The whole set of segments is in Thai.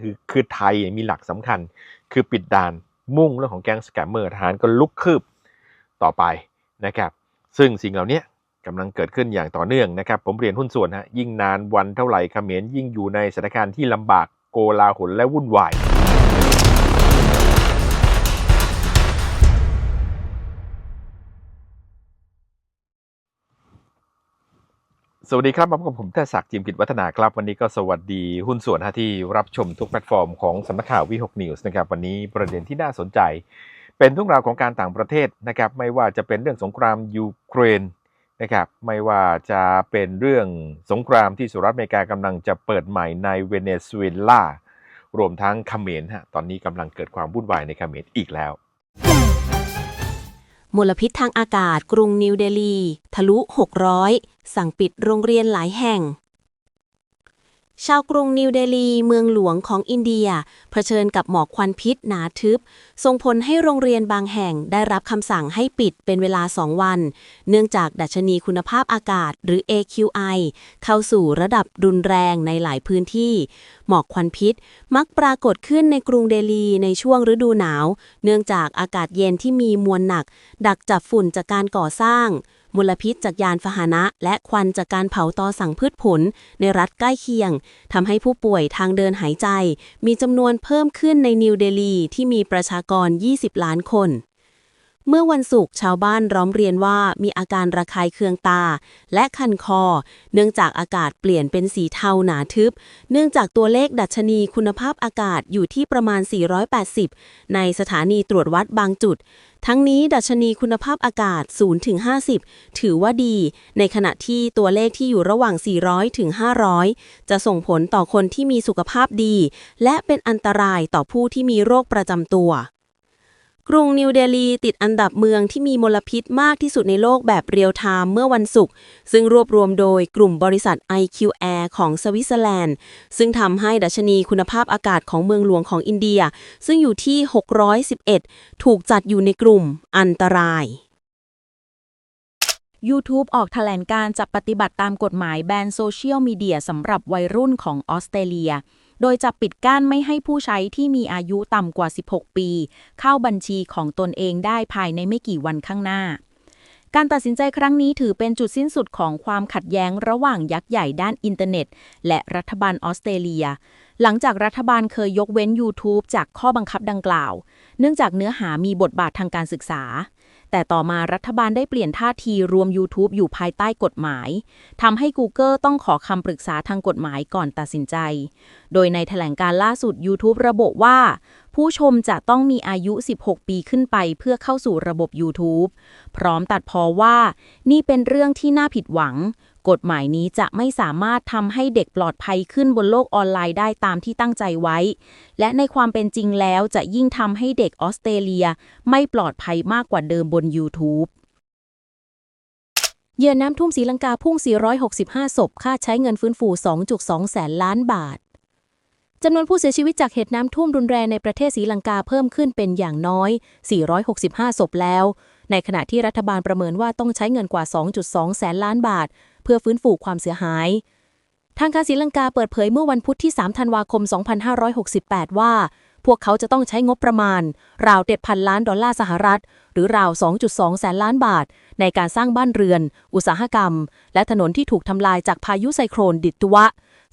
คือคือไทยมีหลักสำคัญ คือปิดด่านมุ่งเรื่องของแก๊งสแกมเมอร์ทหารก็ลุกคืบต่อไปนะครับ ซึ่งสิ่งเหล่านี้กำลังเกิดขึ้นอย่างต่อเนื่องนะครับ ผมเรียนหุ้นส่วนฮะยิ่งนานวันเท่าไหร่เขมรยิ่งอยู่ในสถานการณ์ที่ลำบากโกลาหลและวุ่นวาย สวัสดีครับมาพบกับผมเทศศักดิ์จิมกิจวัฒนาครับ วันนี้ก็สวัสดีหุ้นส่วนที่รับชมทุกแพลตฟอร์มของสำนักข่าววิหกนิวส์นะครับวันนี้ประเด็นที่น่าสนใจ เป็นเรื่องราวของการต่างประเทศนะครับไม่ว่าจะเป็นเรื่องสงครามยูเครนนะครับไม่ว่าจะเป็นเรื่องสงครามที่สหรัฐอเมริกากำลังจะเปิดใหม่ในเวเนซุเอลารวมทั้งเขมรฮะตอนนี้กำลังเกิดความวุ่นวายในเขมรอีกแล้ว มลพิษทางอากาศกรุงนิวเดลี ทะลุ 600 สั่งปิดโรงเรียนหลายแห่ง ชาวกรุงนิวเดลี เมืองหลวงของอินเดีย เผชิญกับหมอกควันพิษหนาทึบ ส่งผลให้โรงเรียนบางแห่งได้รับคำสั่งให้ปิดเป็นเวลา 2 วัน เนื่องจากดัชนีคุณภาพอากาศหรือ AQI เข้าสู่ระดับรุนแรงในหลายพื้นที่ หมอกควันพิษมักปรากฏขึ้นในกรุงเดลีในช่วงฤดูหนาว เนื่องจากอากาศเย็นที่มีมวลหนัก ดักจับฝุ่นจากการก่อสร้าง มลพิษจากยานพาหนะ และควันจากการเผาตอสั่งพืชผล ในรัฐใกล้เคียงทำให้ผู้ป่วยทางเดินหายใจ มีจำนวนเพิ่มขึ้นในนิวเดลีที่มีประชากร 20 ล้านคน เมื่อวันศุกร์ชาวบ้านร้องเรียนว่ามีอาการระคายเคืองตา และคันคอ เนื่องจากอากาศเปลี่ยนเป็นสีเทาหนาทึบ เนื่องจากตัวเลขดัชนีคุณภาพอากาศอยู่ที่ประมาณ 480 ในสถานีตรวจวัดบางจุด ทั้งนี้ดัชนีคุณภาพอากาศ 0 ถึง 50 ถือว่าดี ในขณะที่ตัวเลขที่อยู่ระหว่าง 400 ถึง 500 จะส่งผลต่อคนที่มีสุขภาพดี และเป็นอันตรายต่อผู้ที่มีโรคประจำตัว กรุงนิวเดลีติดอันดับเมืองที่มีมลพิษมากที่สุดในโลกแบบเรียลไทม์เมื่อวันศุกร์ซึ่งรวบรวมโดยกลุ่มบริษัท IQ Air ของสวิตเซอร์แลนด์ ซึ่งทำให้ดัชนีคุณภาพอากาศของเมืองหลวงของอินเดีย ซึ่งอยู่ที่ 611 ถูกจัดอยู่ในกลุ่มอันตราย YouTube ออกแถลงการจับปฏิบัติตามกฎหมายแบนโซเชียลมีเดียสำหรับวัยรุ่นของออสเตรเลีย โดยจะปิดกั้นไม่ให้ผู้ใช้ที่มีอายุต่ำกว่า 16 ปี เข้าบัญชีของตนเองได้ภายในไม่กี่วันข้างหน้า การตัดสินใจครั้งนี้ถือเป็นจุดสิ้นสุดของความขัดแย้งระหว่างยักษ์ใหญ่ด้านอินเทอร์เน็ต และรัฐบาลออสเตรเลีย หลังจากรัฐบาลเคยยกเว้น YouTube จากข้อบังคับดังกล่าว เนื่องจากเนื้อหามีบทบาททางการศึกษา แต่ต่อมารัฐบาลได้เปลี่ยนท่าทีรวม YouTube อยู่ภายใต้กฎหมายทำให้ Google ต้องขอคำปรึกษาทางกฎหมายก่อนตัดสินใจ โดยในแถลงการล่าสุด YouTube ระบุว่า ผู้ชมจะต้องมีอายุ 16 ปีขึ้นไปเพื่อเข้าสู่ระบบ YouTube พร้อมตัดพอว่า นี่เป็นเรื่องที่น่าผิดหวัง กฎหมายนี้จะไม่สามารถทำให้เด็กปลอดภัยขึ้นบนโลกออนไลน์ได้ตามที่ตั้งใจไว้ และในความเป็นจริงแล้วจะยิ่งทำให้เด็กออสเตรเลียไม่ปลอดภัยมากกว่าเดิมบน YouTube เหยื่อน้ำท่วมศรีลังกาพุ่ง 465 ศพ ค่าใช้เงินฟื้นฟู 2.2 แสนล้านบาท จำนวนผู้เสียชีวิตจากเหตุน้ำท่วมรุนแรงในประเทศศรีลังกาเพิ่มขึ้นเป็นอย่างน้อย 465 ศพแล้ว ในขณะที่รัฐบาลประเมินว่าต้องใช้เงินกว่า 2.2 แสนล้านบาท เพื่อฟื้นฟูความเสียหาย ทางการศรีลังกาเปิดเผยเมื่อวันพุธที่ 3 ธันวาคม 2568 ว่า พวกเขาจะต้องใช้งบประมาณ ราว7,000ล้านดอลลาร์สหรัฐ หรือราว 2.2 แสนล้านบาท ในการสร้างบ้านเรือน อุตสาหกรรม และถนนที่ถูกทำลายจากพายุไซโครนดิตตุว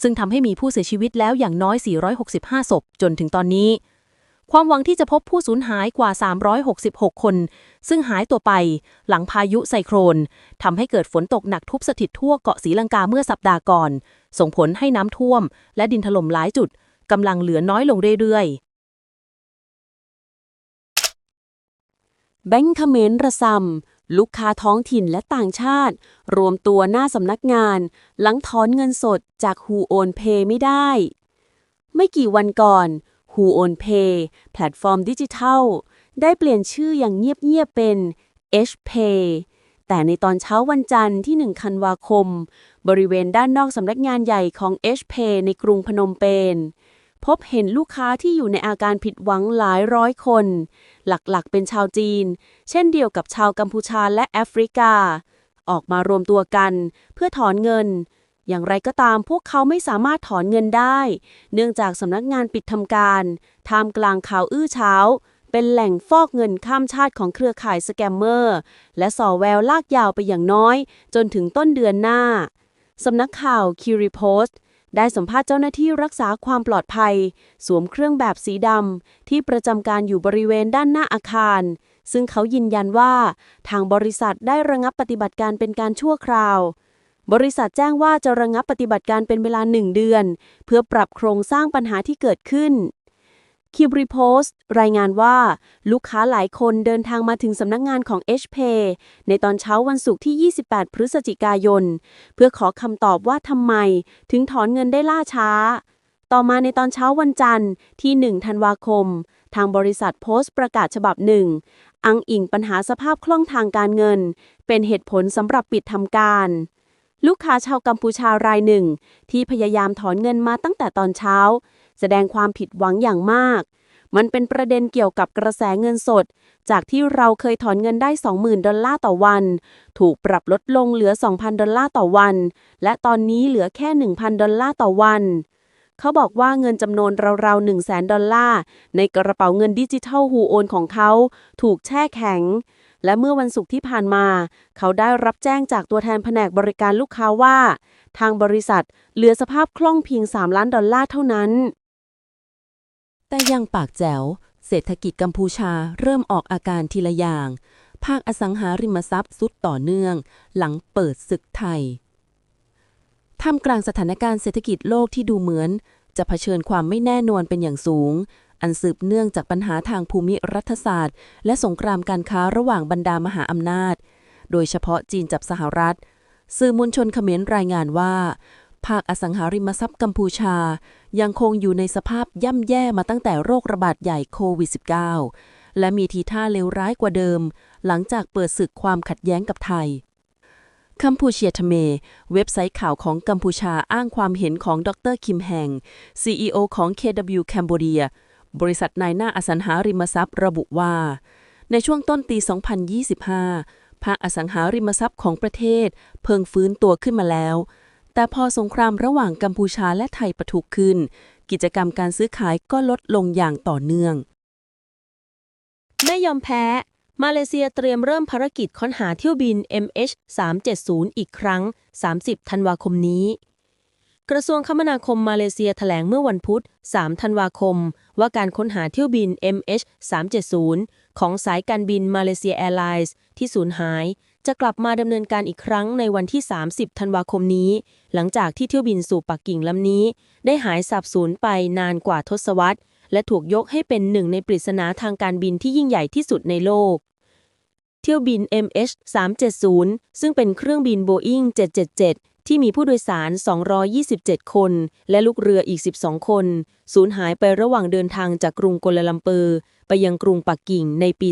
ซึ่งทำให้มีผู้เสียชีวิตแล้วอย่างน้อย 465 ศพ จนถึงตอนนี้ ความหวังที่จะพบผู้สูญหายกว่า 366 คน ซึ่งหายตัวไปหลังพายุไซโครนทำให้เกิดฝนตกหนักทุบสถิตทั่วเกาะศรีลังกาเมื่อสัปดาห์ก่อน ส่งผลให้น้ำท่วม และดินถล่มหลายจุดกำลังเหลือน้อยลงเรื่อยๆ แบงค์เขมรระซำลูกค้าท้องถิ่นและต่างชาติ รวมตัวหน้าสำนักงาน หลังถอนเงินสดจากฮูโอนเพย์ไม่ได้ ไม่กี่วันก่อน ฮูโอนเพย์แพลตฟอร์มดิจิทัล ได้เปลี่ยนชื่ออย่างเงียบ ๆ เป็น HPay แต่ในตอนเช้าวันจันทร์ที่ 1 ธันวาคม บริเวณด้านนอกสำนักงานใหญ่ของ HPay ในกรุงพนมเปญพบเห็นลูกค้าที่อยู่ในอาการผิดหวังหลายร้อยคน หลักๆ เป็นชาวจีน เช่นเดียวกับชาวกัมพูชาและแอฟริกา ออกมารวมตัวกันเพื่อถอนเงิน อย่างไรก็ตามพวกเขาไม่สามารถถอนเงินได้ เนื่องจากสำนักงานปิดทำการท่ามกลางข่าวอื้อเช้า เป็นแหล่งฟอกเงินข้ามชาติของเครือข่ายสแกมเมอร์ และส่อแววลากยาวไปอย่างน้อย จนถึงต้นเดือนหน้า สำนักข่าวคิริโพสต์ได้สัมภาษณ์เจ้าหน้าที่รักษาความปลอดภัย สวมเครื่องแบบสีดำที่ประจำการอยู่บริเวณด้านหน้าอาคาร ซึ่งเขายืนยันว่า ทางบริษัทได้ระงับปฏิบัติการเป็นการชั่วคราว บริษัทแจ้งว่าจะระงับปฏิบัติการเป็นเวลาหนึ่งเดือน เพื่อปรับโครงสร้างปัญหาที่เกิดขึ้นคิบรีโพสต์รายงานว่า ลูกค้าหลายคนเดินทางมาถึงสำนักงานของ HPay ในตอนเช้าวันศุกร์ที่ 28 พฤศจิกายน เพื่อขอคำตอบว่าทำไม ถึงถอนเงินได้ล่าช้า ต่อมาในตอนเช้าวันจันทร์ที่ 1 ธันวาคม ทางบริษัทโพสต์ประกาศฉบับหนึ่งอ้างอิงปัญหาสภาพคล่องทางการเงิน เป็นเหตุผลสำหรับปิดทำการ ลูกค้าชาวกัมพูชารายหนึ่ง ที่พยายามถอนเงินมาตั้งแต่ตอนเช้า แสดงความผิดหวังอย่างมาก มันเป็นประเด็นเกี่ยวกับกระแสเงินสด จากที่เราเคยถอนเงินได้ 20,000 ดอลลาร์ต่อวัน ถูกปรับลดลงเหลือ 2,000 ดอลลาร์ต่อวัน และตอนนี้เหลือแค่ 1,000 ดอลลาร์ต่อวันเขาบอกว่าเงินจำนวนราวๆ100,000ดอลลาร์ ในกระเป๋าเงินดิจิทัลฮูโอนของเขา ถูกแช่แข็ง และเมื่อวันศุกร์ที่ผ่านมา เขาได้รับแจ้งจากตัวแทนแผนกบริการลูกค้าว่า ทางบริษัทเหลือสภาพคล่องเพียง 3 ล้านดอลลาร์เท่านั้น แต่ยังปากแจ๋ว เศรษฐกิจกัมพูชาเริ่มออกอาการทีละอย่าง ภาคอสังหาริมทรัพย์สุดต่อเนื่อง หลังเปิดศึกไทยท่ามกลางสถานการณ์เศรษฐกิจโลกที่ดูเหมือน จะเผชิญความไม่แน่นอนเป็นอย่างสูง อันสืบเนื่องจากปัญหาทางภูมิรัฐศาสตร์ และสงครามการค้าระหว่างบรรดามหาอำนาจ โดยเฉพาะจีนจับสหรัฐ สื่อมวลชนเขมรรายงานว่า ภาคอสังหาริมทรัพย์กัมพูชา ยังคงอยู่ในสภาพย่ำแย่มาตั้งแต่โรคระบาดใหญ่โควิด -19 และมีทีท่าเลวร้ายกว่าเดิม หลังจากเปิดศึกความขัดแย้งกับไทยคัมพูเชียทเม เว็บไซต์ข่าวของกัมพูชาอ้างความเห็นของดรคิมแฮง CEO ของ KW Cambodia บริษัทนายหน้าอสังหาริมทรัพย์ระบุว่า ในช่วงต้นปี 2025 ภาคอสังหาริมทรัพย์ของประเทศ เพิ่งฟื้นตัวขึ้นมาแล้ว แต่พอสงครามระหว่างกัมพูชาและไทยปะทุขึ้น กิจกรรมการซื้อขายก็ลดลงอย่างต่อเนื่อง ไม่ยอมแพ้ มาเลเซียเตรียมเริ่มภารกิจค้นหาเที่ยวบิน MH370 อีกครั้ง 30 ธันวาคมนี้ กระทรวงคมนาคมมาเลเซียแถลงเมื่อวันพุธ 3 ธันวาคม ว่าการค้นหาเที่ยวบิน MH370 ของสายการบินมาเลเซียแอร์ไลน์ที่สูญหาย จะกลับมาดำเนินการอีกครั้งในวันที่ 30 ธันวาคมนี้ หลังจากที่เที่ยวบินสู่ปักกิ่งลำนี้ ได้หายสาบสูญไปนานกว่าทศวรรษ และถูกยกให้เป็นหนึ่งในปริศนาทางการบินที่ยิ่งใหญ่ที่สุดในโลกเที่ยวบิน MH370 ซึ่งเป็นเครื่องบิน Boeing 777 ที่มีผู้โดยสาร 227 คน และลูกเรืออีก 12 คน สูญหายไประหว่างเดินทางจากกรุงกัวลาลัมเปอร์ ไปยังกรุงปักกิ่งในปี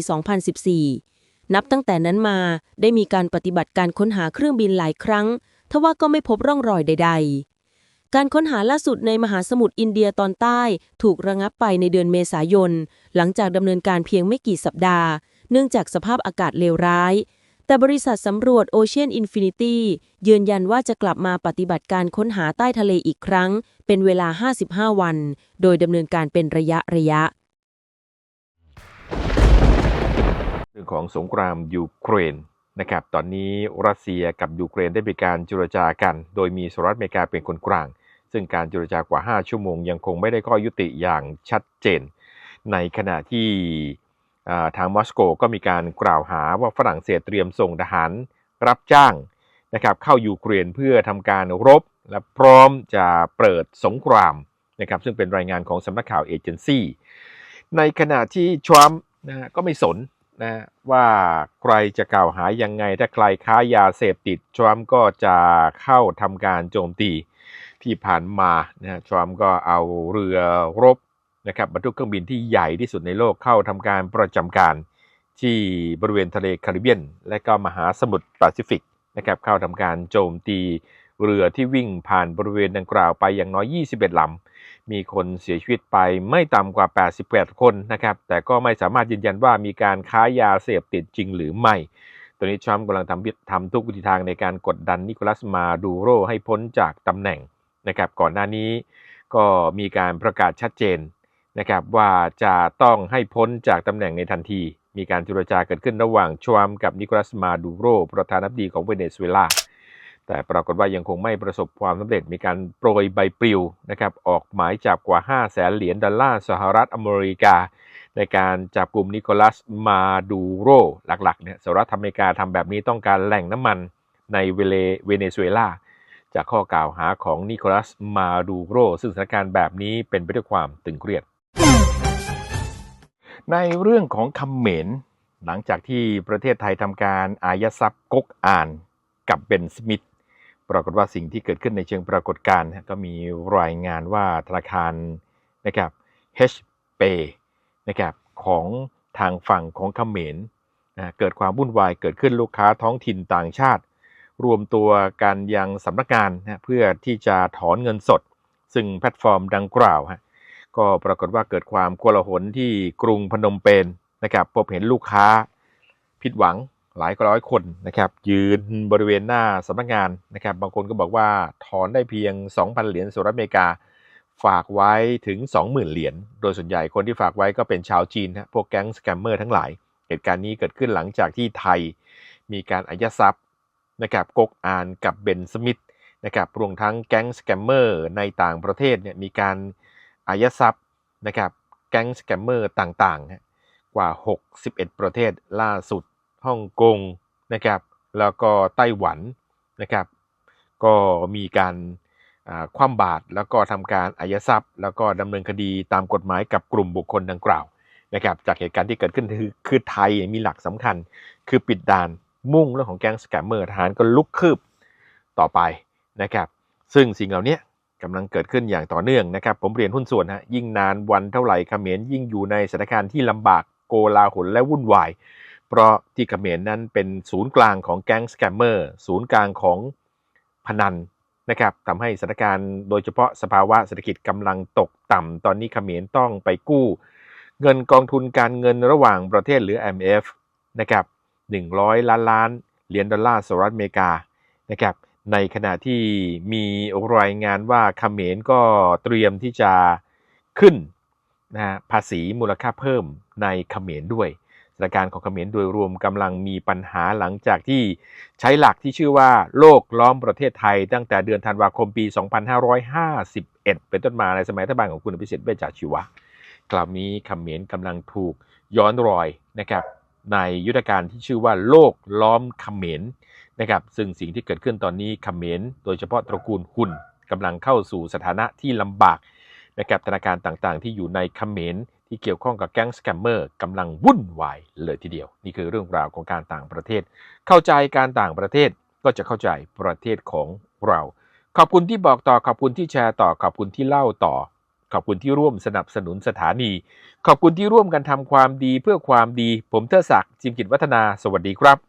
2014 นับตั้งแต่นั้นมาได้มีการปฏิบัติการค้นหาเครื่องบินหลายครั้ง ทว่าก็ไม่พบร่องรอยใด ๆ การค้นหาล่าสุดในมหาสมุทรอินเดียตอนใต้ถูกระงับไปในเดือนเมษายน หลังจากดำเนินการเพียงไม่กี่สัปดาห์ เนื่องจากสภาพอากาศเลวร้าย แต่บริษัทสำรวจ Ocean Infinity ยืนยันว่าจะกลับมาปฏิบัติการค้นหาใต้ทะเลอีกครั้ง เป็นเวลา 55 วัน โดยดำเนินการเป็นระยะระยะ เรื่องของสงครามยูเครนนะครับ ตอนนี้รัสเซียกับยูเครนได้มีการเจรจากัน โดยมีสหรัฐอเมริกาเป็นคนกลาง ซึ่งการเจรจากว่า 5 ชั่วโมงยังคงไม่ได้ข้อยุติอย่างชัดเจน ในขณะที่ ทางมอสโกก็มีการกล่าวหาว่าฝรั่งเศสเตรียมส่งทหารรับจ้างนะครับเข้ายูเครนเพื่อทำการรบและพร้อมจะเปิดสงครามนะครับซึ่งเป็นรายงานของสำนักข่าวเอเจนซี่ในขณะที่ทรัมป์นะก็ไม่สนนะว่าใครจะกล่าวหายังไงถ้าใครค้ายาเสพติดทรัมป์ก็จะเข้าทำการโจมตีที่ผ่านมานะทรัมป์ก็เอาเรือรบ นะครับบรรทุกเครื่องบินที่ใหญ่ที่สุดในโลกเข้าทำการประจำการที่บริเวณทะเลแคริบเบียน และก็มหาสมุทรแปซิฟิกนะครับเข้าทำการโจมตีเรือที่วิ่งผ่านบริเวณดังกล่าวไปอย่างน้อย 21 ลำ มีคนเสียชีวิตไปไม่ต่ำกว่า 88 คนนะครับ แต่ก็ไม่สามารถยืนยันว่ามีการค้ายาเสพติดจริงหรือไม่ ตอนนี้ทรัมป์กำลังทำทำทุกวิธีทางในการกดดันนิโคลัสมาดูโรให้พ้นจากตำแหน่งนะครับ ก่อนหน้านี้ก็มีการประกาศชัดเจน นะครับว่าจะต้องให้พ้นจากตำแหน่งในทันที มีการเจรจาเกิดขึ้นระหว่างทรัมกับนิโคลัสมาดูโร ประธานาธิบดีของเวเนซุเอลา แต่ปรากฏว่ายังคงไม่ประสบความสำเร็จมีการโปรยใบปลิวนะครับออกหมายจับกว่า 5 0 0แสนเหรียญดอลลาร์สหรัฐอเมริกา ในการจับกลุ่มนิโคลัสมาดูโรหลักๆเนี่ยสหรัฐอเมริกาทำแบบนี้ต้องการแหล่งน้ำมันในเวเลเวเนซุเอลาจากข้อกล่าวหาของนิโคลัสมาดูโรซึ่งสถานการณ์แบบนี้เป็นไปด้วยความตึงเครียด ในเรื่องของคำเหม็นหลังจากที่ประเทศไทยทำการอายัดทรัพย์ก๊กอ่านกับเบนสมิธปรากฏว่าสิ่งที่เกิดขึ้นในเชิงปรากฏการณ์ก็มีรายงานว่าธนาคารนะครับ HP นะครับของทางฝั่งของเขมรนะเกิดความวุ่นวายเกิดขึ้นลูกค้าท้องถิ่นต่างชาติ รวมตัวกันยังสำนักงานนะเพื่อที่จะถอนเงินสด ซึ่งแพลตฟอร์มดังกล่าวฮะ ก็ปรากฏว่าเกิดความโกลาหลที่กรุงพนมเปญนะครับพบเห็นลูกค้าผิดหวังหลายร้อยคนนะครับยืนบริเวณหน้าสำนักงานนะครับ บางคนก็บอกว่าถอนได้เพียง 2,000 เหรียญสหรัฐอเมริกา ฝากไว้ถึง 20,000 เหรียญโดยส่วนใหญ่คนที่ฝากไว้ก็เป็นชาวจีนฮะพวกแก๊งสแกมเมอร์ทั้งหลาย เหตุการณ์นี้เกิดขึ้นหลังจากที่ไทยมีการอายัดทรัพย์นะครับกกอานกับเบนสมิธนะครับรวมทั้งแก๊งสแกมเมอร์ในต่างประเทศเนี่ยมีการ อายัดทรัพย์นะครับแก๊งสแกมเมอร์ต่างๆ กว่า 61 ประเทศล่าสุดฮ่องกงนะครับแล้วก็ไต้หวันนะครับก็มีการคว่ำบาตรแล้วก็ทำการอายัดทรัพย์ แล้วก็ดำเนินคดีตามกฎหมายกับกลุ่มบุคคลดังกล่าวนะครับจากเหตุการณ์ที่เกิดขึ้นคือคือไทยมีหลักสำคัญ คือปิดด่านมุ่งเรื่องของแก๊งสแกมเมอร์ทหารก็ลุกคืบต่อไปนะครับซึ่งสิ่งเหล่านี้ กำลังเกิดขึ้นอย่างต่อเนื่องนะครับ ผมเรียนหุ้นส่วนฮะยิ่งนานวันเท่าไหร่เขมรยิ่งอยู่ในสถานการณ์ที่ลำบากโกลาหลและวุ่นวาย เพราะที่เขมรนั้นเป็นศูนย์กลางของแก๊งสแกมเมอร์ศูนย์กลางของพนันนะครับทำให้สถานการณ์โดยเฉพาะสภาวะเศรษฐกิจกำลังตกต่ำตอนนี้เขมรต้องไปกู้ เงินกองทุนการเงินระหว่างประเทศหรือ IMF นะครับ100 ล้านล้านเหรียญดอลลาร์สหรัฐอเมริกานะครับ ในขณะที่มีรายงานว่าเขมรก็เตรียมที่จะขึ้นนะภาษีมูลค่าเพิ่มในเขมรด้วยสถานการณ์ของเขมรโดยรวมกำลังมีปัญหาหลังจากที่ใช้หลักที่ชื่อว่าโลกล้อมประเทศไทย ตั้งแต่เดือนธันวาคมปี 2551 เป็นต้นมาในสมัยรัฐบาลของคุณอภิสิทธิ์เวชชาชีวะคราวนี้เขมรกำลังถูกย้อนรอยนะครับในยุทธการที่ชื่อว่าโลกล้อมเขมร นะครับซึ่งสิ่งที่เกิดขึ้นตอนนี้เขมรโดยเฉพาะตระกูลหุ่นกำลังเข้าสู่สถานะที่ลำบากนะครับธนาคารต่างๆ ที่อยู่ในเขมรที่เกี่ยวข้องกับแก๊งสแกมเมอร์กำลังวุ่นวายเลยทีเดียว นี่คือเรื่องราวของการต่างประเทศ เข้าใจการต่างประเทศก็จะเข้าใจประเทศของเรา ขอบคุณที่บอกต่อขอบคุณที่แชร์ต่อขอบคุณที่เล่าต่อ ขอบคุณที่ร่วมสนับสนุนสถานี ขอบคุณที่ร่วมกันทำความดีเพื่อความดี ผมเทอศักดิ์จิมกิจวัฒนา สวัสดีครับ